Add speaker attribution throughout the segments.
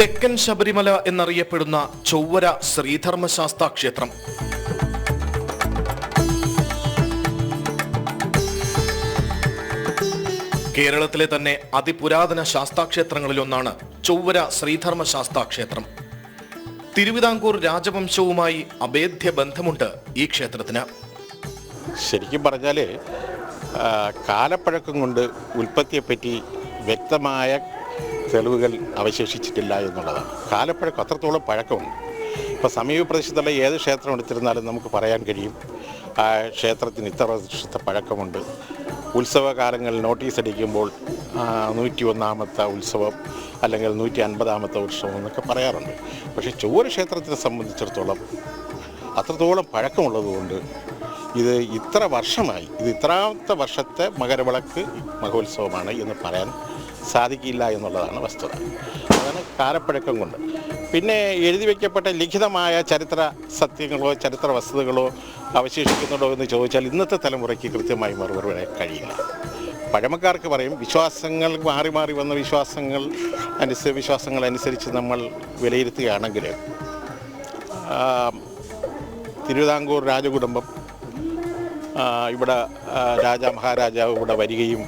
Speaker 1: തെക്കൻ ശബരിമല എന്നറിയപ്പെടുന്ന ചൊവ്വര ശ്രീധർമ്മശാസ്ത ക്ഷേത്രം. കേരളത്തിലെ തന്നെ അതിപുരാതന ശാസ്താക്ഷേത്രങ്ങളിലൊന്നാണ് ചൊവ്വര ശ്രീധർമ്മ ശാസ്താ ക്ഷേത്രം. തിരുവിതാംകൂർ രാജവംശവുമായി അഭേദ്യ ബന്ധമുണ്ട് ഈ ക്ഷേത്രത്തിന്.
Speaker 2: ശരിക്കും പറഞ്ഞാൽ കാലപ്പഴക്കം കൊണ്ട് ഉൽപ്പത്തിയെപ്പറ്റി വ്യക്തമായ തെളിവുകൾ അവശേഷിച്ചിട്ടില്ല എന്നുള്ളതാണ്. കാലപ്പഴക്കം അത്രത്തോളം പഴക്കമുണ്ട്. ഇപ്പോൾ സമീപ പ്രദേശത്തുള്ള ഏത് ക്ഷേത്രം എടുത്തിരുന്നാലും നമുക്ക് പറയാൻ കഴിയും ആ ക്ഷേത്രത്തിന് ഇത്ര വർഷത്തെ പഴക്കമുണ്ട്. ഉത്സവകാലങ്ങളിൽ നോട്ടീസ് അടിക്കുമ്പോൾ നൂറ്റി ഒന്നാമത്തെ ഉത്സവം അല്ലെങ്കിൽ നൂറ്റി അൻപതാമത്തെ ഉത്സവം എന്നൊക്കെ പറയാറുണ്ട്. പക്ഷേ ചൊവ്വര ക്ഷേത്രത്തിനെ സംബന്ധിച്ചിടത്തോളം അത്രത്തോളം പഴക്കമുള്ളതുകൊണ്ട് ഇത് ഇത്ര വർഷമായി ഇത് ഇത്രാമത്തെ വർഷത്തെ മകരവിളക്ക് മഹോത്സവമാണ് എന്ന് പറയാൻ സാധിക്കില്ല എന്നുള്ളതാണ് വസ്തുത. അതാണ് കാലപ്പഴക്കം കൊണ്ട്. പിന്നെ എഴുതി വയ്ക്കപ്പെട്ട ലിഖിതമായ ചരിത്ര സത്യങ്ങളോ ചരിത്ര വസ്തുതകളോ അവശേഷിക്കുന്നുണ്ടോ എന്ന് ചോദിച്ചാൽ ഇന്നത്തെ തലമുറയ്ക്ക് കൃത്യമായി മറുപടി കഴിയില്ല. പഴമക്കാർക്ക് പറയും വിശ്വാസങ്ങൾ മാറി മാറി വന്ന വിശ്വാസങ്ങൾ അനുസരിച്ച് വിശ്വാസങ്ങൾ അനുസരിച്ച് നമ്മൾ വിലയിരുത്തുകയാണെങ്കിൽ തിരുവിതാംകൂർ രാജകുടുംബം ഇവിടെ രാജ മഹാരാജാവ് ഇവിടെ വരികയും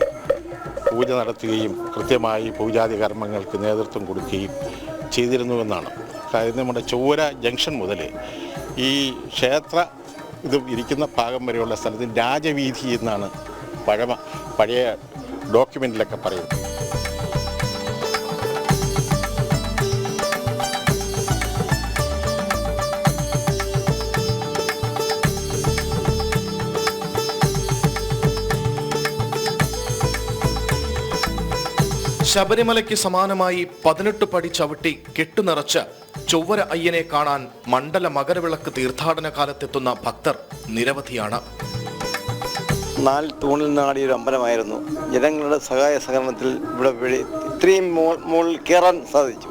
Speaker 2: പൂജ നടത്തുകയും കൃത്യമായി പൂജാതി കർമ്മങ്ങൾക്ക് നേതൃത്വം കൊടുക്കുകയും ചെയ്തിരുന്നുവെന്നാണ്. അതായത് നമ്മുടെ ചൊവ്വര ജംഗ്ഷൻ മുതൽ ഈ ക്ഷേത്ര ഇത് ഇരിക്കുന്ന ഭാഗം വരെയുള്ള സ്ഥലത്ത് രാജവീഥി എന്നാണ് പഴമ പഴയ ഡോക്യുമെന്റിലൊക്കെ പറയുന്നത്.
Speaker 1: ശബരിമലയ്ക്ക് സമാനമായി പതിനെട്ട് പടി ചവിട്ടി കെട്ടുനിറച്ച് ചൊവ്വര അയ്യനെ കാണാൻ മണ്ഡല മകരവിളക്ക് തീർത്ഥാടന കാലത്തെത്തുന്ന ഭക്തർ നിരവധിയാണ്.
Speaker 3: നാല് തൂണിൽ നാടിയ ഒരു അമ്പലമായിരുന്നു. ജനങ്ങളുടെ സഹായ സഹകരണത്തിൽ ഇവിടെ വഴി ഇത്രയും മുകളിൽ കയറാൻ സാധിച്ചു.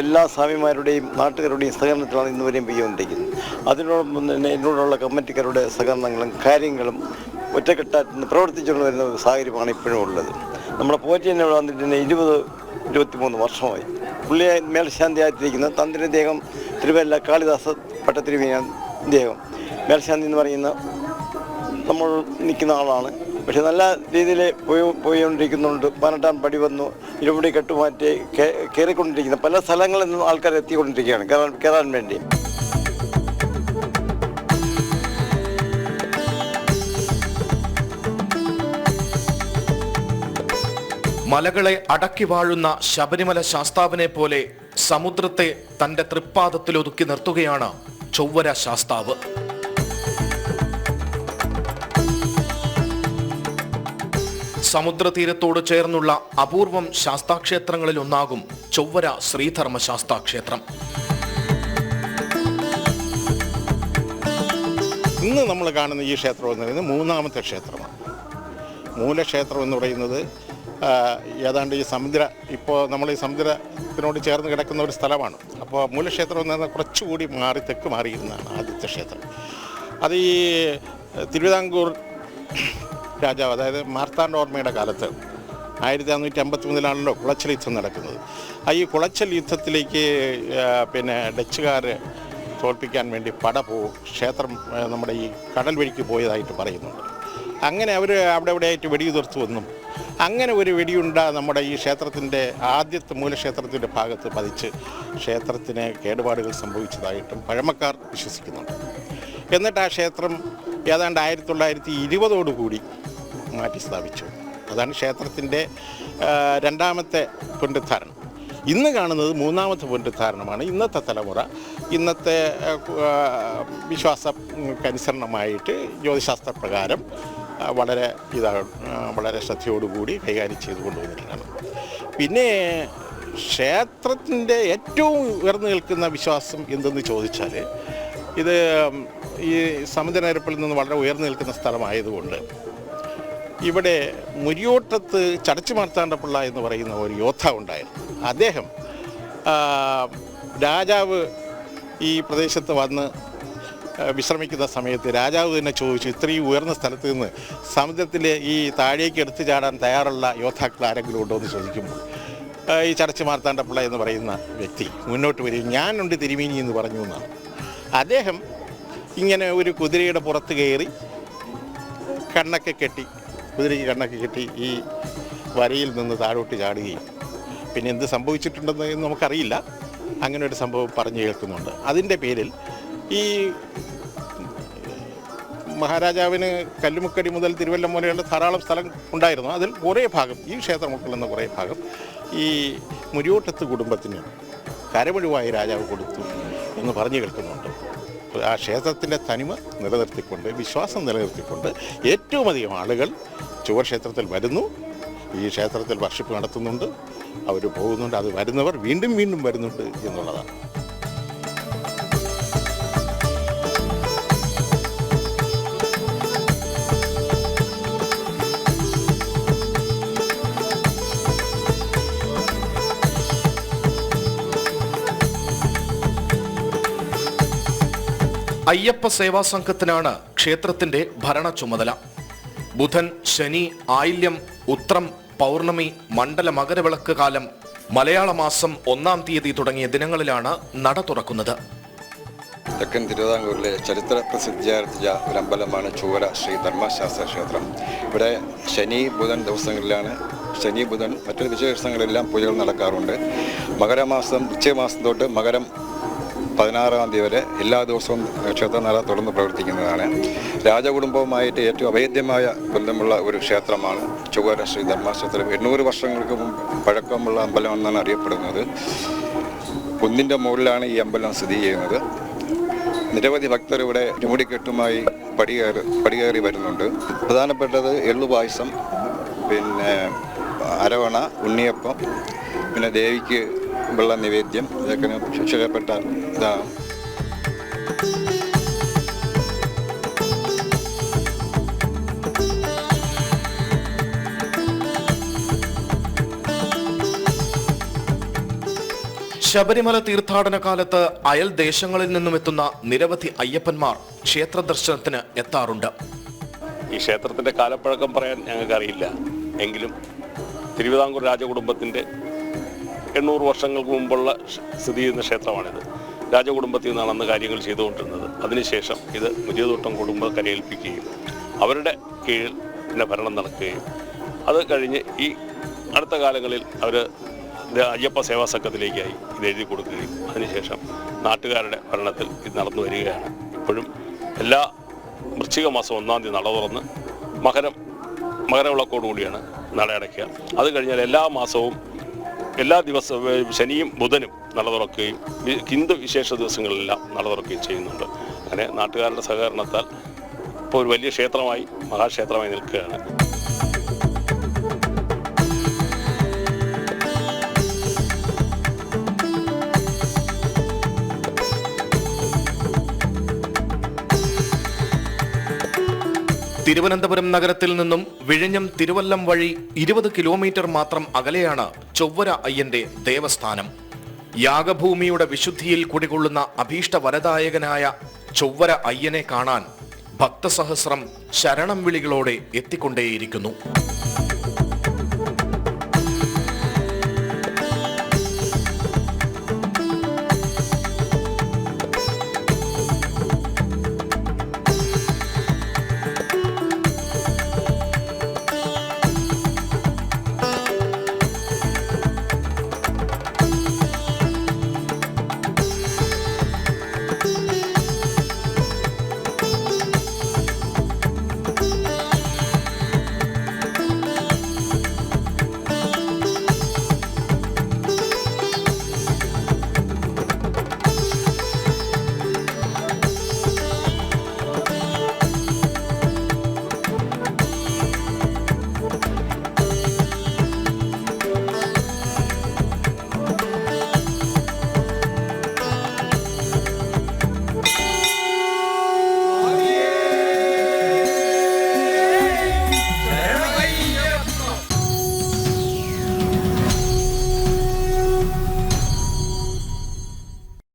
Speaker 3: എല്ലാ സ്വാമിമാരുടെയും നാട്ടുകാരുടെയും സഹകരണത്തിലാണ് ഇന്നുവരെയും വരെയും പെയ്തുകൊണ്ടിരിക്കുന്നത്. അതിനോടൊപ്പം തന്നെ എന്നോടുള്ള കമ്മിറ്റിക്കാരുടെ സഹകരണങ്ങളും കാര്യങ്ങളും ഒറ്റക്കെട്ടായിട്ട് പ്രവർത്തിച്ചുകൊണ്ട് വരുന്ന സാഹചര്യമാണ് ഇപ്പോഴും ഉള്ളത്. നമ്മുടെ പോറ്റി ഇവിടെ വന്നിട്ട് ഇരുപത് ഇരുപത്തിമൂന്ന് വർഷമായി. പുള്ളിയെ മേൽശാന്തിയായിട്ടിരിക്കുന്ന തന്ത്രി ദേഹം തിരുവല്ല കാളിദാസ പട്ടത്തിരുവിനാൻ ദേഹം. മേൽശാന്തി എന്ന് പറയുന്ന നമ്മൾ നിൽക്കുന്ന ആളാണ്. പക്ഷെ നല്ല രീതിയിൽ പോയി പോയിക്കൊണ്ടിരിക്കുന്നുണ്ട്. പതിനെട്ടാം പടി വന്നു. ഇരുപടി കെട്ടുമാറ്റി കയറിക്കൊണ്ടിരിക്കുന്ന പല സ്ഥലങ്ങളിൽ നിന്നും ആൾക്കാർ എത്തിക്കൊണ്ടിരിക്കുകയാണ് കയറാൻ കയറാൻ വേണ്ടി.
Speaker 1: മലകളെ അടക്കി വാഴുന്ന ശബരിമല ശാസ്താവിനെ പോലെ സമുദ്രത്തെ തന്റെ തൃപ്പാദത്തിൽ ഒതുക്കി നിർത്തുകയാണ് ചൊവ്വര ശാസ്താവ്. സമുദ്രതീരത്തോട് ചേർന്നുള്ള അപൂർവം ശാസ്താക്ഷേത്രങ്ങളിൽ ഒന്നാകും ചൊവ്വര ശ്രീധർമ്മ ശാസ്താക്ഷേത്രം.
Speaker 2: ഇന്ന് നമ്മൾ കാണുന്ന ഈ ക്ഷേത്രം എന്ന് പറയുന്നത് മൂന്നാമത്തെ ക്ഷേത്രമാണ്. മൂലക്ഷേത്രം എന്ന് പറയുന്നത് ഏതാണ്ട് ഈ സമുദ്ര ഇപ്പോൾ നമ്മൾ ഈ സമുദ്രത്തിനോട് ചേർന്ന് കിടക്കുന്ന ഒരു സ്ഥലമാണ്. അപ്പോൾ മൂലക്ഷേത്രം എന്ന് പറഞ്ഞാൽ കുറച്ചുകൂടി മാറി തെക്ക് മാറിയിരുന്നതാണ് ആദിത്യ ക്ഷേത്രം. അത് ഈ തിരുവിതാംകൂർ രാജാവ് അതായത് മാർത്താണ്ഡോർമ്മയുടെ കാലത്ത് ആയിരത്തി അറുന്നൂറ്റി അമ്പത്തി മൂന്നിലാണല്ലോ കുളച്ചൽ യുദ്ധം നടക്കുന്നത്. ആ ഈ കുളച്ചൽ യുദ്ധത്തിലേക്ക് പിന്നെ ഡച്ചുകാർ തോൽപ്പിക്കാൻ വേണ്ടി പട പോവും ക്ഷേത്രം നമ്മുടെ ഈ കടൽ വഴിക്ക് പോയതായിട്ട് പറയുന്നുണ്ട്. അങ്ങനെ അവർ അവിടെ എവിടെയായിട്ട് വെടിയുതിർത്തു വന്നും അങ്ങനെ ഒരു വെടിയുണ്ട നമ്മുടെ ഈ ക്ഷേത്രത്തിന്റെ ആദ്യത്തെ മൂലക്ഷേത്രത്തിന്റെ ഭാഗത്ത് പതിച്ച് ക്ഷേത്രത്തിന് കേടുപാടുകൾ സംഭവിച്ചതായിട്ടും പഴമക്കാർ വിശ്വസിക്കുന്നുണ്ട്. എന്നിട്ട് ആ ക്ഷേത്രം ഏതാണ്ട് ആയിരത്തി തൊള്ളായിരത്തി ഇരുപതോടുകൂടി മാറ്റി സ്ഥാപിച്ചു. അതാണ് ക്ഷേത്രത്തിന്റെ രണ്ടാമത്തെ പുനരുദ്ധാരണം. ഇന്ന് കാണുന്നത് മൂന്നാമത്തെ പുനരുദ്ധാരണമാണ്. ഇന്നത്തെ തലമുറ ഇന്നത്തെ ജ്യോതിശാസ്ത്രപ്രകാരം വിശ്വാസക്കനുസരണമായിട്ട് ജ്യോതിശാസ്ത്ര പ്രകാരം ആ, വളരെ ഇതാ വളരെ ശ്രദ്ധയോടുകൂടി കൈകാര്യം ചെയ്തു കൊണ്ടുവന്നിട്ടാണ് പിന്നെ ക്ഷേത്രത്തിന്റെ ഏറ്റവും ഉയർന്നു നിൽക്കുന്ന വിശ്വാസം എന്തെന്ന് ചോദിച്ചാൽ ഇത് ഈ സമുദ്രനിരപ്പിൽ നിന്ന് വളരെ ഉയർന്നു നിൽക്കുന്ന സ്ഥലമായതുകൊണ്ട് ഇവിടെ മുരിയോട്ടത്ത് ചടച്ചു മാർത്താണ്ടപ്പിള്ള എന്ന് പറയുന്ന ഒരു യോദ്ധാവ് ഉണ്ടായിരുന്നു. അദ്ദേഹം രാജാവ് ഈ പ്രദേശത്ത് വന്ന് വിശ്രമിക്കുന്ന സമയത്ത് രാജാവ് തന്നെ ചോദിച്ചു ഇത്രയും ഉയർന്ന സ്ഥലത്ത് നിന്ന് സമുദ്രത്തിൽ ഈ താഴേക്ക് എടുത്തു ചാടാൻ തയ്യാറുള്ള യോദ്ധാക്കൾ ആരെങ്കിലും ഉണ്ടോ എന്ന് ചോദിക്കുമ്പോൾ ഈ ചർച്ച് മാർത്താണ്ഡപ്പിള്ള എന്ന് പറയുന്ന വ്യക്തി മുന്നോട്ട് വരികയും ഞാനുണ്ട് തിരുമേനി എന്ന് പറഞ്ഞു എന്നാണ്. അദ്ദേഹം ഇങ്ങനെ ഒരു കുതിരയുടെ പുറത്ത് കയറി കണ്ണൊക്കെ കെട്ടി കുതിരയ്ക്ക് കണ്ണൊക്കെ കെട്ടി ഈ വരയിൽ നിന്ന് താഴോട്ട് ചാടുകയും പിന്നെ എന്ത് സംഭവിച്ചിട്ടുണ്ടെന്ന് നമുക്കറിയില്ല. അങ്ങനെ ഒരു സംഭവം പറഞ്ഞു കേൾക്കുന്നുണ്ട്. അതിന്റെ പേരിൽ ഈ മഹാരാജാവിന് കല്ലുമുക്കടി മുതൽ തിരുവല്ലം മുലയുള്ള ധാരാളം സ്ഥലം ഉണ്ടായിരുന്നു. അതിൽ കുറേ ഭാഗം ഈ ക്ഷേത്രം ഉൾക്കൊള്ളുന്ന കുറേ ഭാഗം ഈ മുരിയോട്ടത്ത് കുടുംബത്തിന് കരമൊഴിവായി രാജാവ് കൊടുത്തു എന്ന് പറഞ്ഞു കേൾക്കുന്നുണ്ട്. ആ ക്ഷേത്രത്തിന്റെ തനിമ നിലനിർത്തിക്കൊണ്ട് വിശ്വാസം നിലനിർത്തിക്കൊണ്ട് ഏറ്റവും അധികം ആളുകൾ ചുവർ ക്ഷേത്രത്തിൽ വരുന്നു. ഈ ക്ഷേത്രത്തിൽ വർഷിപ്പ് നടത്തുന്നുണ്ട്. അവർ പോകുന്നുണ്ട്. അത് വരുന്നവർ വീണ്ടും വീണ്ടും വരുന്നുണ്ട് എന്നുള്ളതാണ്.
Speaker 1: അയ്യപ്പ സേവാ സംഘത്തിനാണ് ക്ഷേത്രത്തിന്റെ ഭരണ ചുമതല. ബുധൻ ശനി ആയില്യം ഉത്രം പൗർണമി മണ്ഡല മകരവിളക്ക് കാലം മലയാള മാസം ഒന്നാം തീയതി തുടങ്ങിയ ദിനങ്ങളിലാണ് നട തുറക്കുന്നത്.
Speaker 4: തെക്കൻ തിരുവിതാംകൂറിലെ ചരിത്ര പ്രസിദ്ധിയാർജിച്ച ഒരു അമ്പലമാണ് ചൂര ശ്രീ ധർമ്മശാസ്ത്ര ക്ഷേത്രം. ഇവിടെ ശനി ബുധൻ ദിവസങ്ങളിലാണ് ശനി ബുധൻ മറ്റു വിശേഷങ്ങളിലെല്ലാം പൂജകൾ നടക്കാറുണ്ട്. മകരമാസം ഉച്ചമാസം തൊട്ട് മകരം പതിനാറാം തീയതി വരെ എല്ലാ ദിവസവും ക്ഷേത്രനട തുടർന്ന് പ്രവർത്തിക്കുന്നതാണ്. രാജകുടുംബവുമായിട്ട് ഏറ്റവും അഭേദ്യമായ ബന്ധമുള്ള ഒരു ക്ഷേത്രമാണ് ചുവര ശ്രീ ധർമ്മക്ഷേത്രം എണ്ണൂറ് വർഷങ്ങൾക്ക് മുമ്പ് പഴക്കമുള്ള അമ്പലമെന്നാണ് അറിയപ്പെടുന്നത്. കുന്നിന്റെ മുകളിലാണ് ഈ അമ്പലം സ്ഥിതി ചെയ്യുന്നത്. നിരവധി ഭക്തർ ഇവിടെ ചുമടിക്കെട്ടുമായി പടികയറി പടികയറി വരുന്നുണ്ട്. പ്രധാനപ്പെട്ടത് എള്ളു പായസം പിന്നെ അരവണ ഉണ്ണിയപ്പം പിന്നെ ദേവിക്ക് വെള്ള നിവേദ്യം ഇതൊക്കെ ശിക്ഷകപ്പെട്ട ഇതാണ്
Speaker 1: ശബരിമല തീർത്ഥാടന കാലത്ത് അയൽ ദേശങ്ങളിൽ നിന്നും എത്തുന്ന നിരവധി അയ്യപ്പന്മാർ ക്ഷേത്ര ദർശനത്തിന് എത്താറുണ്ട്.
Speaker 5: ഈ ക്ഷേത്രത്തിന്റെ കാലപ്പഴക്കം പറയാൻ ഞങ്ങൾക്കറിയില്ല. എങ്കിലും തിരുവിതാംകൂർ രാജകുടുംബത്തിന്റെ എണ്ണൂറ് വർഷങ്ങൾക്ക് മുമ്പുള്ള സ്ഥിതി ചെയ്യുന്ന ക്ഷേത്രമാണിത്. രാജകുടുംബത്തിൽ നിന്നാണ് അന്ന് കാര്യങ്ങൾ ചെയ്തുകൊണ്ടിരുന്നത്. അതിനുശേഷം ഇത് മുജിയതോട്ടം കുടുംബം ഏൽപ്പിക്കുകയും അവരുടെ കീഴിൽ പിന്നെ ഭരണം നടക്കുകയും. അത് കഴിഞ്ഞ് ഈ അടുത്ത കാലങ്ങളിൽ അവർ അയ്യപ്പ സേവാ സംഘത്തിലേക്കായി ഇത് എഴുതി കൊടുക്കുകയും അതിനുശേഷം നാട്ടുകാരുടെ ഭരണത്തിൽ ഇത് നടന്നു വരികയാണ്. ഇപ്പോഴും എല്ലാ വൃശ്ചിക മാസം ഒന്നാം തീയതി നട തുറന്ന് മകരം മകരവിളക്കോടുകൂടിയാണ് നട അടയ്ക്കുക അത് കഴിഞ്ഞാൽ എല്ലാ മാസവും എല്ലാ ദിവസവും ശനിയും ബുധനും നട തുറക്കുകയും ഹിന്ദു വിശേഷ ദിവസങ്ങളിലെല്ലാം നട തുറക്കുകയും ചെയ്യുന്നുണ്ട്. അങ്ങനെ നാട്ടുകാരുടെ സഹകരണത്താൽ ഇപ്പോൾ ഒരു വലിയ ക്ഷേത്രമായി മഹാക്ഷേത്രമായി നിൽക്കുകയാണ്.
Speaker 1: തിരുവനന്തപുരം നഗരത്തിൽ നിന്നും വിഴിഞ്ഞം തിരുവല്ലം വഴി ഇരുപത് കിലോമീറ്റർ മാത്രം അകലെയാണ് ചൊവ്വര അയ്യന്റെ ദേവസ്ഥാനം. യാഗഭൂമിയുടെ വിശുദ്ധിയിൽ കുടികൊള്ളുന്ന അഭീഷ്ട വരദായകനായ ചൊവ്വര അയ്യനെ കാണാൻ ഭക്തസഹസ്രം ശരണം വിളികളോടെ എത്തിക്കൊണ്ടേയിരിക്കുന്നു.